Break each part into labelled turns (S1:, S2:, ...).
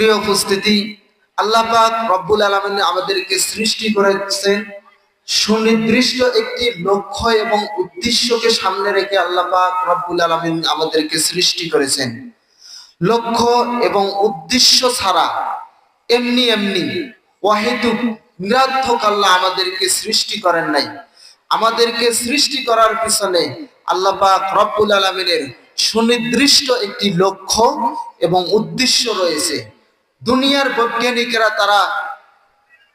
S1: প্রিয় উপস্থিতি, আল্লাহ পাক রব্বুল আলমিন আমাদেরকে সৃষ্টি করেছেন সুনির্দিষ্ট একটি লক্ষ্য এবং উদ্দেশ্যকে সামনে রেখে আল্লাহ পাক রব্বুল আলমিন আমাদেরকে সৃষ্টি করেছেন। লক্ষ্য এবং উদ্দেশ্য ছাড়া এমনি এমনি ওয়াহিদুক নিরার্থক আল্লাহ আমাদেরকে সৃষ্টি করেন নাই। আমাদেরকে সৃষ্টি করার পিছনে আল্লাহ পাক রব্বুল আলমিনের সুনির্দিষ্ট একটি লক্ষ্য এবং উদ্দেশ্য রয়েছে। দুনিয়ার বৈজ্ঞানিকেরা তারা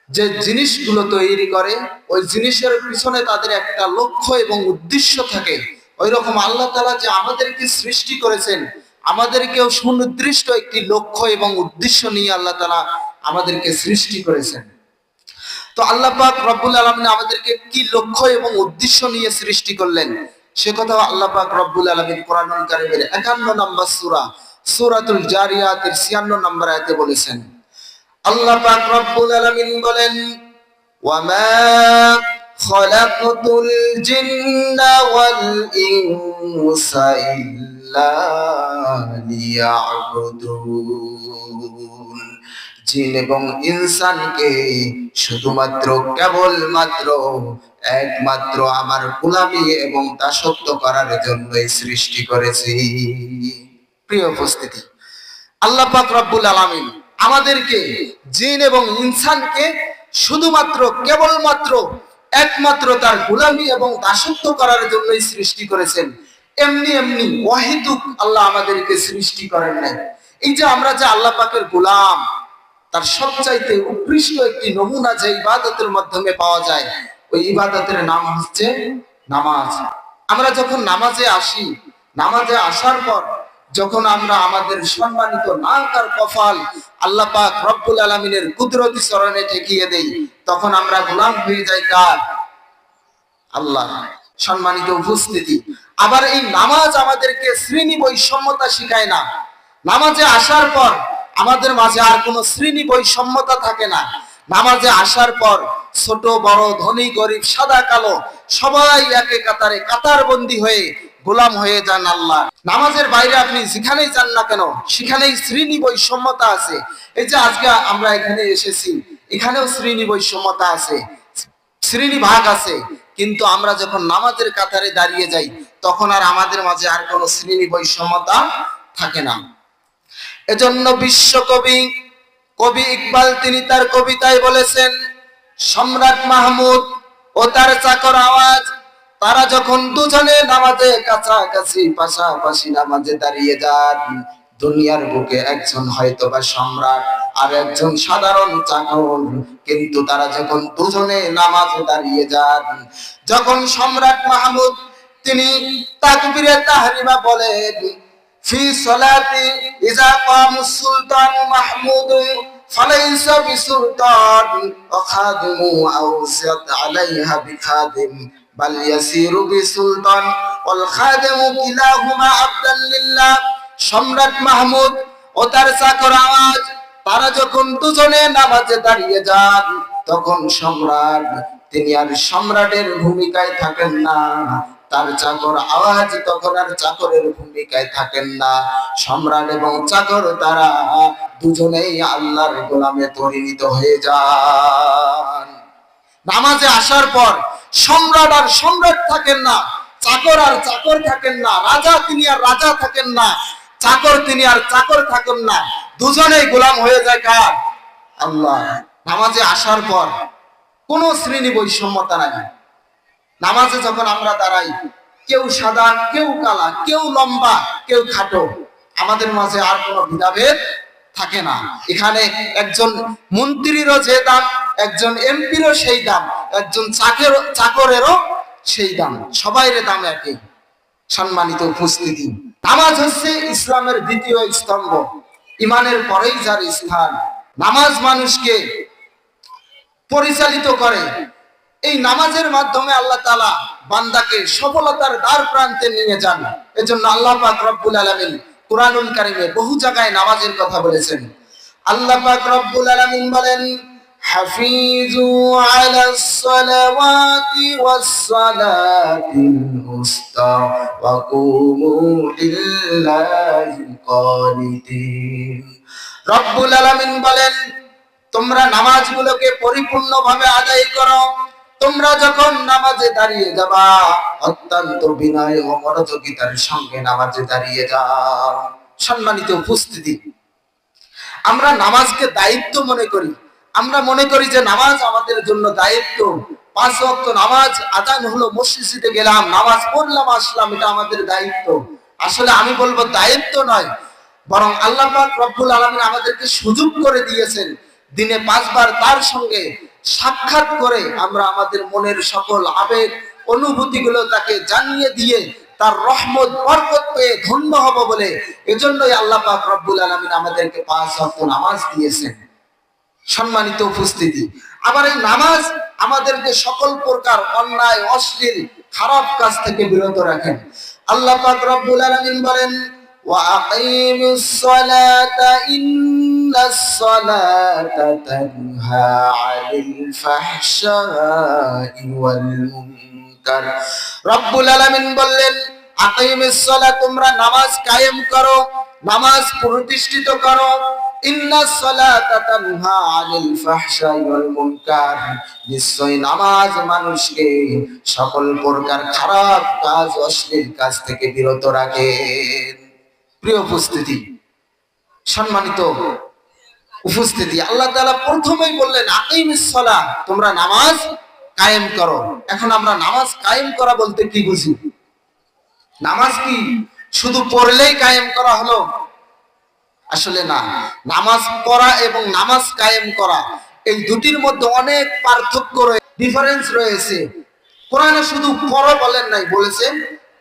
S1: যে জিনিসগুলো তৈরি করে, ওই জিনিসের পিছনে তাদের একটা লক্ষ্য এবং উদ্দেশ্য থাকে। ওই রকম আল্লাহ তালা যে আমাদেরকে সৃষ্টি করেছেন, আমাদেরকেও সুনির্দিষ্ট একটি লক্ষ্য এবং উদ্দেশ্য নিয়ে আল্লাহ তালা আমাদেরকে সৃষ্টি করেছেন। তো আল্লাহ পাক রব্বুল আলমিন আমাদেরকে কি লক্ষ্য এবং উদ্দেশ্য নিয়ে সৃষ্টি করলেন, সে কথা আল্লাহ পাক রব্বুল আলমিন কোরআন কারিমের একান্ন নম্বর সূরা সূরাতুল জারিয়াতের 96 নম্বর আয়াতে বলেছেন, আল্লাহ পাক রব্বুল আলামিন বলেন, ওয়ামা খালাকতুল জিন্না ওয়াল ইনসা ইল্লা লিয়াবুদুন। জিন এবং ইনসানকে শুধুমাত্র কেবলমাত্র, একমাত্র আমার গোলামি এবং দাসত্ব করার জন্যই সৃষ্টি করেছি। প্রিয় উপস্থিতি, আল্লাহ পাক রব্বুল আলামিন আমাদেরকে জিন এবং ইনসানকে শুধুমাত্র কেবলমাত্র একমাত্র তার গোলামি এবং দাসত্ব করার জন্যই সৃষ্টি করেছেন। এমনি এমনি ওয়াহিদুক আল্লাহ আমাদেরকে সৃষ্টি করেন নাই। এই যে আমরা যে আল্লাহ পাকের গোলাম, তার সবচাইতে উৎকৃষ্ট একটি নমুনা যে ইবাদতের মাধ্যমে পাওয়া যায়, ওই ইবাদতের নাম হচ্ছে নামাজ। আমরা যখন নামাজে আসি, নামাজে আসার পর যখন আমরা আমাদের সম্মানিত নাক আর কফাল আল্লাহ পাক রব্বুল আলমিনের কুদরতি চরণে ঠেকিয়ে দেই, তখন আমরা গোলাম হয়ে যাই কার? আল্লাহ। সম্মানিত উপস্থিতি। আবার এই নামাজ আমাদেরকে শ্রেণি বৈষম্যতা শিখায় না। নামাজে আসার পর আমাদের মাঝে আর কোনো শ্রেণি বৈষম্যতা থাকে না। নামাজে আসার পর ছোট, বড়, ধনী, গরিব, সাদা, কালো সবাই একে কাতারে কাতার বন্দী হয়ে গোলাম হয়ে যান আল্লাহ। নামাজের বাইরে আপনি যেখানেই যান না কেন, সেখানেই শ্রেণি বৈষম্যতা আছে। এই যে আজকে আমরা এখানে এসেছি, এখানেও শ্রেণি বৈষম্যতা আছে, শ্রেণি ভাগ আছে। কিন্তু আমরা যখন নামাজের কাতারে দাঁড়িয়ে যাই, তখন আর আমাদের মাঝে আর কোনো শ্রেণি বৈষম্যতা থাকে না। এজন্য বিশ্বকবি, কবি ইকবাল তিনি তার কবিতায় বলেছেন, সম্রাট মাহমুদ ও তার চাকর আওয়াজ তারা যখন দুজনে নামাজে কাছাকাছি পাশাপাশি নামাজে দাঁড়িয়ে যান দুনিয়ার বুকে একজন হয়তো বা সম্রাট আর একজন সাধারণ চাকর কিন্তু তারা যখন দুজনে নামাজে দাঁড়িয়ে যান যখন সম্রাট মাহমুদ তিনি তাকবীরে তাহরিমা বলেন في صلاة إذا قام السلطان محمود فليس بسلطان وخادم أوسط عليها بخادم بل يسير بسلطان والخادم كلاهما عبدا لله সম্রাট মাহমুদ ও তার চাকর আওয়াজ তারা যখন দুজনে নামাজে দাঁড়িয়ে যান তখন সম্রাট তিনি আর সম্রাটের ভূমিকায় থাকেন না তার চাকর আওয়াজ তখন আর চাকরের ভূমিকায় থাকেন না সম্রাট এবং চাকর তারা দুজনেই আল্লাহর গোলামে পরিণত হয়ে যান নামাজে আসার পর সম্রাট আর সম্রাট থাকেন না, চাকর আর চাকর থাকেন না, রাজা তিনি আর রাজা থাকেন না, চাকর তিনি আর চাকর থাকেন না। দুজনেই গোলাম হয়ে যায় কার? আল্লাহ। নামাজে আসার পর কোন শ্রেণি বৈষম্যতা নাই। নামাজে যখন আমরা দাঁড়াই, কেউ সাদা, কেউ কালা, কেউ লম্বা, কেউ খাটো, আমাদের মাঝে আর কোনো ভেদাভেদ থাকে না। এখানে একজন মন্ত্রীরও যে দাম, একজন এমপিরও সেই দাম, একজন চাকের চাকরেরও সেই দাম। সবাইয়ের দাম একই। সম্মানিত উপস্থিতি। নামাজ হচ্ছে ইসলামের দ্বিতীয় স্তম্ভ। ইমানের পরেই যার স্থান। নামাজ মানুষকে পরিচালিত করে। এই নামাজের মাধ্যমে আল্লাহ তালা বান্দাকে সফলতার দ্বার প্রান্তে নিয়ে যান। এজন্য আল্লাহ পাক রব্বুল আলমিন কোরআনুল কারিমে বহু জায়গায় নামাজের কথা বলেছেন। আল্লাহ পাক রব্বুল আলামিন বলেন হাফিজু আলাস সালাওয়াতি ওয়াস সালাতিল উস্তা ওয়া কুমু লিল্লাহি কানিতিন রব্বুল আলামিন বলেন, তোমরা নামাজগুলোকে পরিপূর্ণভাবে আদায় করো তোমরা যখন নামাজে দাঁড়িয়ে যাবা, অত্যন্ত বিনয় ও মনোযোগিতার সঙ্গে নামাজে দাঁড়িয়ে যাও। সম্মানিত উপস্থিতি, আমরা নামাজকে দায়িত্ব মনে করি। আমরা মনে করি যে নামাজ আমাদের জন্য দায়িত্ব। পাঁচ ওয়াক্ত নামাজ আদান হলো মসজিদে গেলাম, নামাজ পড়লাম, আসলাম, এটা আমাদের দায়িত্ব। আসলে আমি বলব দায়িত্ব নয়, বরং আল্লাহ রব্বুল আলামিন আমাদেরকে সুযোগ করে দিয়েছেন। দিনে পাঁচবার তার সঙ্গে সাক্ষাৎ করে আমরা আমাদের মনের সকল আবেগ, অনুভূতিগুলো তাকে জানিয়ে দিয়ে তার রহমত, বরকত পেয়ে ধন্য হব বলে এজন্যই আল্লাহ পাক রব্বুল আলমিন আমাদেরকে পাঁচ অর্থ নামাজ দিয়েছেন। সম্মানিত উপস্থিতি, আবার এই নামাজ আমাদেরকে সকল প্রকার অন্যায়, অশ্লীল, খারাপ কাজ থেকে বিরত রাখেন। আল্লাহ পাক রব্বুল আলমিন বলেন, ওয়া আকিমুস সালাতা الصلاة تنهى عن الفحشاء والمنكر রব্বুল আলামিন বললেন আকিমিস সালাত তোমরা নামাজ কায়েম করো নামাজ প্রতিষ্ঠিত করো ইন্নাস সালাতা তানহা আনিল ফাহশাই ওয়াল মুনকার নিশ্চয় নামাজ মানুষকে সকল প্রকার খারাপ কাজ অশ্লীল কাজ থেকে বিরত রাখে প্রিয় উপস্থিতি সম্মানিত উপস্থিতি। আল্লাহ তালা প্রথমেই বললেন, আকিমিস সালাহ, তোমরা নামাজ কায়েম করো। এখন আমরা নামাজ কায়েম করা বলতে কি বুঝি? নামাজ কি? শুধু পড়লেই কায়েম করা হলো? আসলে না। নামাজ পড়া এবং নামাজ কায়েম করা, এই দুটির মধ্যে অনেক পার্থক্য রয়েছে ডিফারেন্স রয়েছে। কোরআনে শুধু পড়ো বলেন নাই, বলেছেন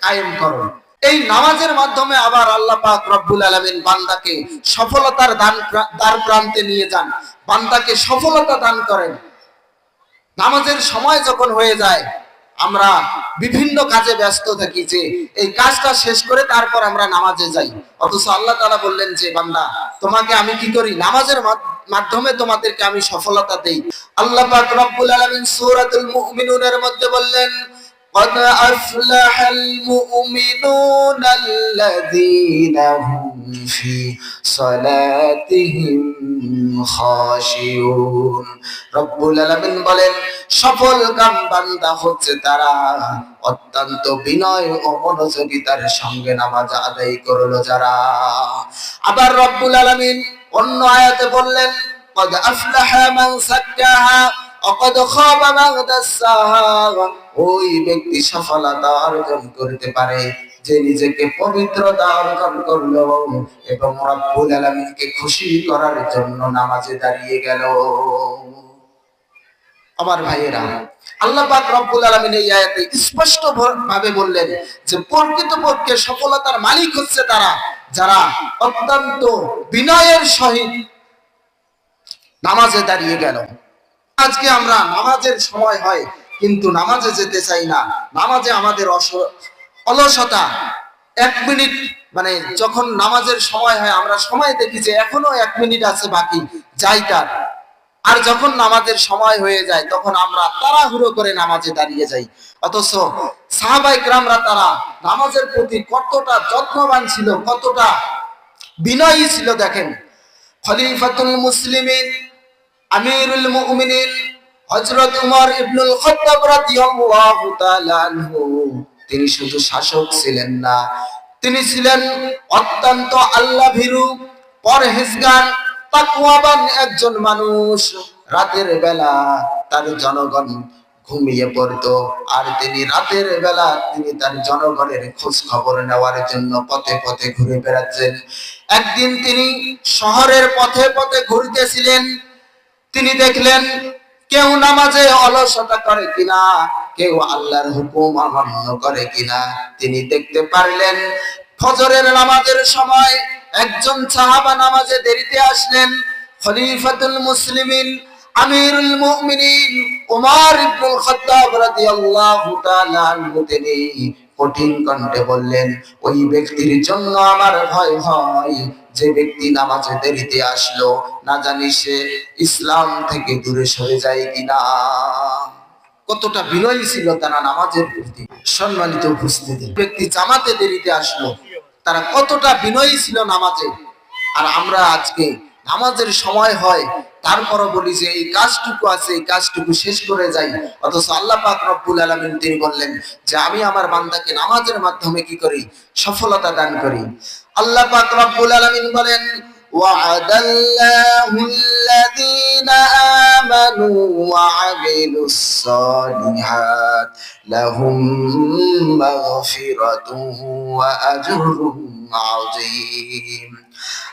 S1: কায়েম করো। এই নামাজের মাধ্যমে আবার আল্লাহ পাক রব্বুল আলামিন বান্দাকে সফলতার দান দ্বার প্রান্তে নিয়ে যান। বান্দাকে সফলতা দান করেন। নামাজের সময় যখন হয়ে যায়, আমরা বিভিন্ন কাজে ব্যস্ত থাকি যে এই কাজটা শেষ করে তারপর আমরা নামাজে যাই। অথচ আল্লাহ তালা বললেন যে, বান্দা, তোমাকে আমি কি করি? নামাজের মাধ- মাধ্যমে তোমাদেরকে আমি সফলতা দেই। আল্লাহ পাক রব্বুল আলামিন সূরাতুল মুমিনুনের মধ্যে বললেন قد أفلح المؤمنون الذين هم في صلاتهم خاشعون রব্বুল আলামিন বলেন সফল কাম বান্দা হচ্ছে তারা অত্যন্ত বিনয় ও মনোযোগিতার সঙ্গে নামাজ আদায় করলো যারা আবার রব্বুল আলামিন অন্য আয়াতে বললেন قد أفلح من زكاها অকদ ওই ব্যক্তি সফলতা অর্জন করতে পারে, যে নিজেকে পবিত্রতা অর্জন এবং রব্বুল আলমিনকে খুশি করার জন্য নামাজে দাঁড়িয়ে গেল। আমার ভাইয়েরা, আল্লাহ রব্বুল আলামিন এই আয়াতে স্পষ্ট ভাবে বললেন যে প্রকৃত পক্ষে সফলতার মালিক হচ্ছে তারা, যারা অত্যন্ত বিনয়ের সহিত নামাজে দাঁড়িয়ে গেল। আজকে আমরা নামাজের সময় হয়, কিন্তু নামাজে যেতে চাই না। নামাজে আমাদের অলসতা। এক মিনিট মানে যখন নামাজের সময় হয়, আমরা সময় দেখি যে এখনও এক মিনিট আছে বাকি, যাই তার। আর যখন নামাজের সময় হয়ে যায়, তখন আমরা তাড়াহুড়ো করে নামাজে দাঁড়িয়ে যাই। অথচ সাহাবাই গ্রামরা তারা নামাজের প্রতি কতটা যত্নবান ছিল, কতটা বিনয়ী ছিল, দেখেন। খলিফাতুল মুসলিমিন আমিরুল মুমিনিন হযরত উমর ইবনুল খাত্তাব রাদিয়াল্লাহু তাআলা আনহু। তিনি শুধু শাসক ছিলেন না, তিনি ছিলেন অত্যন্ত আল্লাহ ভীরু পরহেজগার, তাকওয়াবান একজন মানুষ। রাতের বেলা তার জনগণ ঘুমিয়ে পড়তো, আর তিনি রাতের বেলা তিনি তার জনগণের খোঁজ খবর নেওয়ার জন্য পথে পথে ঘুরে বেড়াচ্ছেন। একদিন তিনি শহরের পথে পথে ঘুরতেছিলেন তিনি দেখলেন, কেউ নামাজে অলসতা করে কিনা, কেউ আল্লাহর হুকুম অমান্য করে কিনা। তিনি দেখতে পারলেন, ফজরের নামাজের সময় একজন সাহাবা নামাজে দেরিতে আসলেন। খলিফাতুল মুসলিমিন, আমিরুল মুমিনিন, উমর ইবনুল খাত্তাব রাদিয়াল্লাহু তাআলা আনহু তিনি কঠিন কণ্ঠে বললেন, ওই ব্যক্তির জন্য আমার ভয় হয় যে ব্যক্তি নামাজে দেরিতে আসলো, না জানি সে ইসলাম থেকে দূরে সরে যায় কিনা। কতটা বিনয়ী ছিল তারা নামাজের প্রতি, সম্মানিত উপস্থিতি। ব্যক্তি জামাতে দেরিতে আসলো, তারা কতটা বিনয়ী ছিল নামাজে। আর আমরা আজকে নামাজের সময় হয়, তারপরও বলি যে এই কাজটুকু আছে, এই কাজটুকু শেষ করে যাই। অথচ আল্লাহ পাক রব্বুল আলামিন তিনি বললেন যে, আমি আমার বান্দাকে নামাজের মাধ্যমে কি করি? সফলতা দান করি। আল্লাহ পাক রব্বুল আলামিন বলেন وعد الله الذين آمنوا وعملوا الصالحات لهم مغفرة وأجر عظيم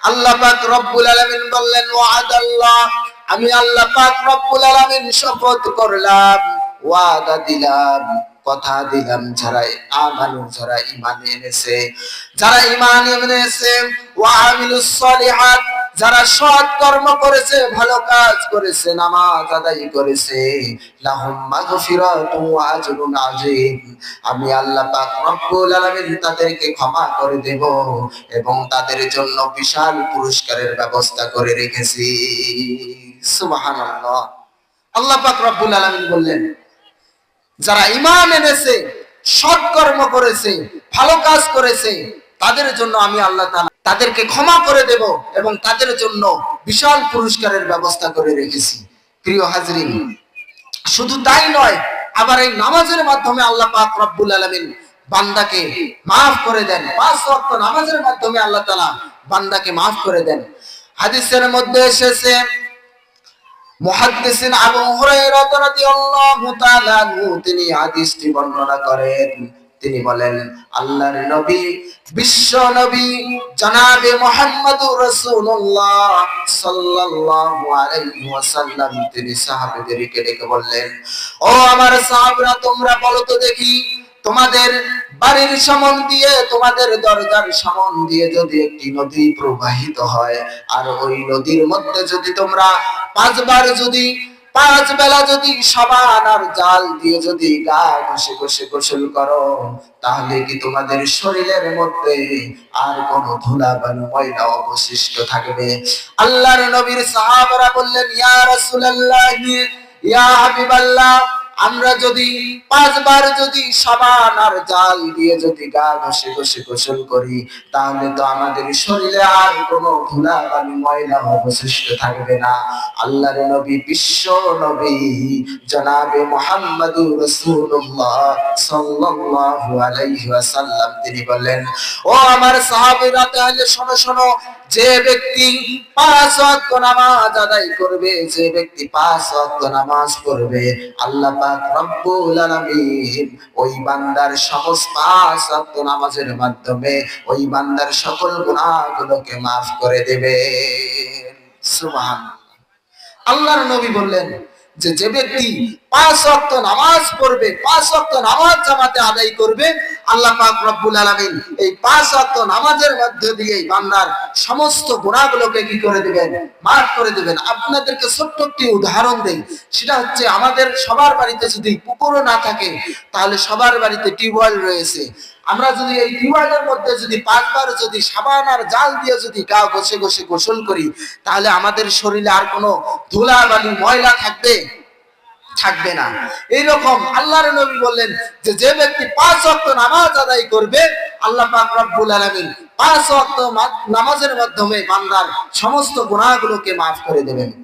S1: আল্লাহ পাক রব্বুল আলামিন বললেন ওয়াদাল্লাহ আমি আল্লাহ পাক রব্বুল আলামিন শপথ করলাম ওয়াদা দিলাম কথা দিলাম, যারা আমানু, যারা ঈমান এনেছে, যারা ঈমান এনেছে, ওয়া আমিলুস সলিহাত, যারা সৎ কর্ম করেছে, ভালো কাজ করেছে, নামাজ আদায় করেছে, লাহুম মাগফিরাতু ওয়া আজরুন আযীম। আমি আল্লাহ পাক রব্বুল আলামিন তাদেরকে ক্ষমা করে দেব এবং তাদের জন্য বিশাল পুরস্কারের ব্যবস্থা করে রেখেছি। সুবহানাল্লাহ। আল্লাহ পাক রব্বুল আলামিন বললেন যারা ইমান এনেছে, সৎ কর্ম করেছে, ভালো কাজ করেছে, তাদের জন্য আমি আল্লাহ তাদেরকে ক্ষমা করে দেব এবং তাদের জন্য বিশাল পুরস্কারের ব্যবস্থা করে রেখেছি। প্রিয় হাজরিন, শুধু তাই নয়, আবার এই নামাজের মাধ্যমে আল্লাহ পাক রব্বুল আলামিন বান্দাকে মাফ করে দেন। পাঁচ ওয়াক্ত নামাজের মাধ্যমে আল্লাহ তালা বান্দাকে মাফ করে দেন। হাদিসের মধ্যে এসেছে আবু হুরায়রা রাদিয়াল্লাহু তাআলা তিনি হাদিসটি বর্ণনা করেন। তিনি বলেন, আল্লাহর নবী, বিশ্ব নবী, জনাবে মুহাম্মদুর রাসূলুল্লাহ সাল্লাল্লাহু আলাইহি ওয়াসাল্লাম, তিনি সাহাবীদেরকে ডেকে বললেন, ও আমার সাহাবরা, তোমরা বলো তো দেখি, তোমাদের বাড়ির সামন দিয়ে, তোমাদের দরজার সামন দিয়ে যদি একটি নদী প্রবাহিত হয়, আর ওই নদীর মধ্যে যদি তোমরা পাঁচবার যদি, পাঁচ বেলা যদি সাবান আর জাল দিয়ে যদি গা ঘষে ঘষে গোসল করো, তাহলে কি তোমাদের শরীরের মধ্যে আর কোন ধুলা বালু ময়লা অবশিষ্ট থাকবে? আল্লাহর নবীর সাহাবারা বললেন, ইয়া রাসূলুল্লাহ, ইয়া হাবিবাল্লাহ আমরা যদি পাঁচবার যদি সাবান আর জাল দিয়ে যদি গা ঘষে ঘষে গোসল করি, তাহলে তো আমাদের শরীরে আর কোনো ধুলা বালি ময়লা অবশিষ্ট থাকবে না। আল্লাহর নবী, বিশ্ব নবী, জনাবে মুহাম্মদুর রাসূলুল্লাহ সাল্লাল্লাহু আলাইহি ওয়াসাল্লাম, তিনি বলেন ও আমার সাহাবীরা, তাহলে শোনো শোনো, যে ব্যক্তি পাঁচ ওয়াক্ত নামাজ আদায় করবে, যে ব্যক্তি পাঁচ ওয়াক্ত নামাজ পড়বে, আল্লাহ ওই বান্দার সমস্ত ওয়াক্ত নামাজের মাধ্যমে ওই বান্দার সকল গুনাহগুলোকে maaf করে দেবে। সুমান আল্লাহর নবী বললেন যে যে ব্যক্তি পাঁচ ওয়াক্ত নামাজ পড়বে, পাঁচ ওয়াক্ত নামাজ জামাতে আদায় করবে। আল্লাহ রব্বুল আলামিন এই পাঁচ ওয়াক্ত নামাজের মধ্য দিয়ে বান্দার সমস্ত গুনাহগুলোকে কি করে দিবেন? মাফ করে দিবেন। আপনাদেরকে ছোট্ট একটি উদাহরণ দেই। সেটা হচ্ছে আমাদের সবার বাড়িতে যদি পুকুরও না থাকে, তাহলে সবার বাড়িতে টিউবওয়েল রয়েছে। আমরা যদি এই টিউবওয়েলের মধ্যে যদি পাঁচবার যদি সাবান আর জাল দিয়ে যদি গা ঘষে ঘষে গোসল করি, তাহলে আমাদের শরীরে আর কোনো ধুলা বালি ময়লা থাকবে? থাকবে না। এইরকম আল্লাহর নবী বললেন যে যে ব্যক্তি পাঁচ ওয়াক্ত নামাজ আদায় করবে, আল্লাহ পাক রব্বুল আলামিন পাঁচ মা- নামাজের মাধ্যমে বান্দার সমস্ত গুনাহগুলোকে maaf করে দেবেন।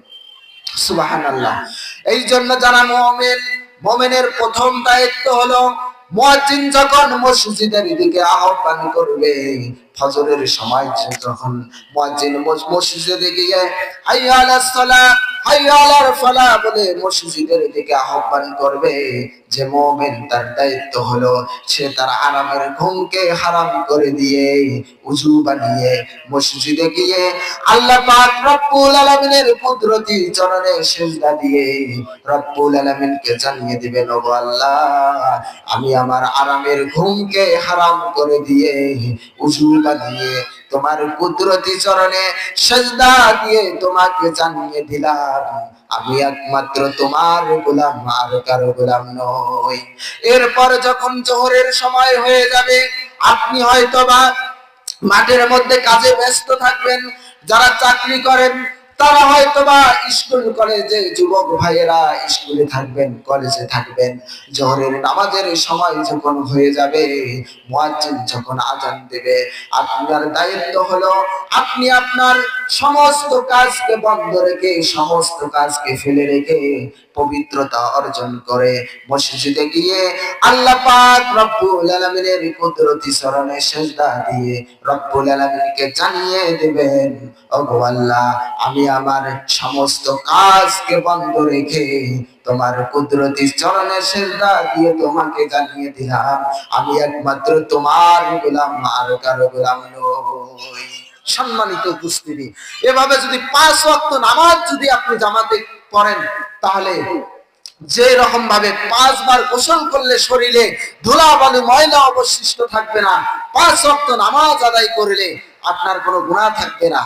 S1: সুবহানাল্লাহ। এই জন্য যারা মুমিন, মুমিনের প্রথম দায়িত্ব হলো মুয়াজ্জিন যখন মসজিদের দিকে আহ্বান করবে ফজরের সময় যখন মুয়াজ্জিন মস- মসজিদে গিয়ে হাইয়া আলাস সালাহ হাইয়া ফালাহ বলে মসজিদের দিকে আহ্বান করবে। যে মুমিন তার দায়িত্ব হলো, সে তার আরামের ঘুমকে হারাম করে দিয়ে বানিয়ে মসজিদে গিয়ে আল্লাহ পাক রব্বুল আলামিনের কুদরতি চরণে দিয়ে রব্বুল আলামিনকে জানিয়ে দিবেন আল্লাহ, আমি আমার আরামের ঘুমকে হারাম করে দিয়ে উজু বানিয়ে তোমার কুদরতি চরণে সজদা দিয়ে তোমাকে জানিয়ে দিলাম, আমি একমাত্র তোমার গোলাম আর কারও গোলাম নই। এরপর যখন জোহরের সময় হয়ে যাবে, আপনি হয়তো বা মাঠের মধ্যে কাজে ব্যস্ত থাকবেন, যারা চাকরি করেন তারা হয়তো অথবা স্কুল কলেজে যুবক ভাইয়েরা স্কুলে থাকবেন, কলেজে থাকবেন। জোহরের নামাজের সময় যখন হয়ে যাবে, মুয়াজ্জিন যখন আজান দেবে, আপনার দায়িত্ব হলো আপনি আপনার সমস্ত কাজকে বন্ধ রেখে, সমস্ত কাজকে ফেলে রেখে পবিত্রতা অর্জন করে মসজিদে গিয়ে আল্লাহ পাক রব্বুল আলামিনের কুদরতি চরণে সেজদা দিয়ে রব্বুল আলামিনকে জানিয়ে দেবেন, ওগো আল্লাহ, আমি আমার সমস্ত কাজকে বন্ধ রেখে তোমার কুদরতি চরণে সেজদা দিয়ে তোমাকে জানিয়ে দিলাম। আমি একমাত্র তোমার গোলাম, আর কারও গোলাম নই। সম্মানিত উপস্থিতি, এভাবে যদি পাঁচ ওয়াক্ত নামাজ যদি আপনি জামাতে পড়েন, তাহলে যে রকম ভাবে পাঁচবার গোসল করলে শরীরে ধুলা বালু ময়লা অবশিষ্ট থাকবে না। পাঁচ রক্ত নামাজ আদায় করলে আপনার কোনো গুণা থাকবে না।